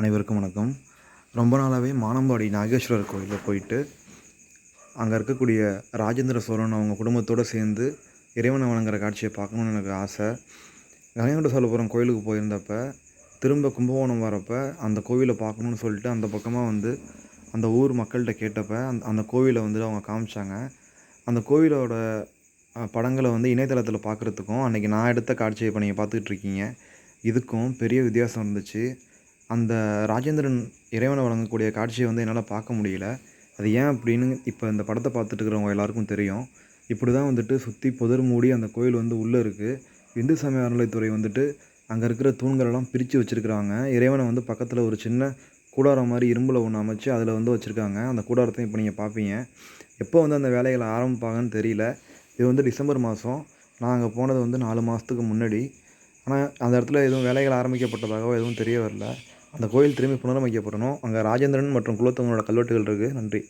அனைவருக்கும் வணக்கம். ரொம்ப நாளாகவே மானம்பாடி நாகேஸ்வரர் கோயிலில் போயிட்டு அங்கே இருக்கக்கூடிய ராஜேந்திர சோழன் அவங்க குடும்பத்தோடு சேர்ந்து இறைவனை வணங்குற காட்சியை பார்க்கணுன்னு எனக்கு ஆசை. கங்கைகொண்ட சோழபுரம் கோயிலுக்கு போயிருந்தப்ப திரும்ப கும்பகோணம் வரப்ப அந்த கோவிலை பார்க்கணுன்னு சொல்லிட்டு அந்த பக்கமாக வந்து அந்த ஊர் மக்கள்கிட்ட கேட்டப்ப அந்த அந்த கோவிலை வந்து அவங்க காமிச்சாங்க. அந்த கோவிலோட படங்களை வந்து இணையதளத்தில் பார்க்குறதுக்கும் அன்றைக்கி நான் எடுத்த காட்சியை இப்போ நீங்கள் பார்த்துக்கிட்டு இருக்கீங்க. இதுக்கும் பெரிய வித்தியாசம் இருந்துச்சு. அந்த ராஜேந்திரன் இறைவனை வழங்கக்கூடிய காட்சியை வந்து என்னால் பார்க்க முடியல. அது ஏன் அப்படின்னு இப்போ இந்த படத்தை பார்த்துட்டு இருக்கிறவங்க எல்லாருக்கும் தெரியும். இப்படி தான் வந்துட்டு சுற்றி புதர் மூடி அந்த கோயில் வந்து உள்ளே இருக்குது இந்து சமய அறநிலைத்துறை வந்துட்டு அங்கே இருக்கிற தூண்களெல்லாம் பிரித்து வச்சுருக்குறாங்க. இறைவனை வந்து பக்கத்தில் ஒரு சின்ன கூடாரம் மாதிரி இரும்பில் ஒன்று அமைச்சு அதில் வந்து வச்சுருக்காங்க. அந்த கூடாரத்தையும் இப்போ நீங்கள் பார்ப்பீங்க. எப்போ வந்து அந்த வேலைகளை ஆரம்பிப்பாங்கன்னு தெரியல. இது வந்து டிசம்பர் மாதம் நான் அங்கே போனது வந்து நாலு மாதத்துக்கு முன்னாடி. ஆனால் அந்த இடத்துல எதுவும் வேலைகள் ஆரம்பிக்கப்பட்டதாகவோ எதுவும் தெரிய வரல. அந்த கோயில் திரும்பி புனரமைக்கப்படணும். அங்கே ராஜேந்திரன் மற்றும் குலத்தவங்களோட கல்வெட்டுகள் இருக்குது நன்றி.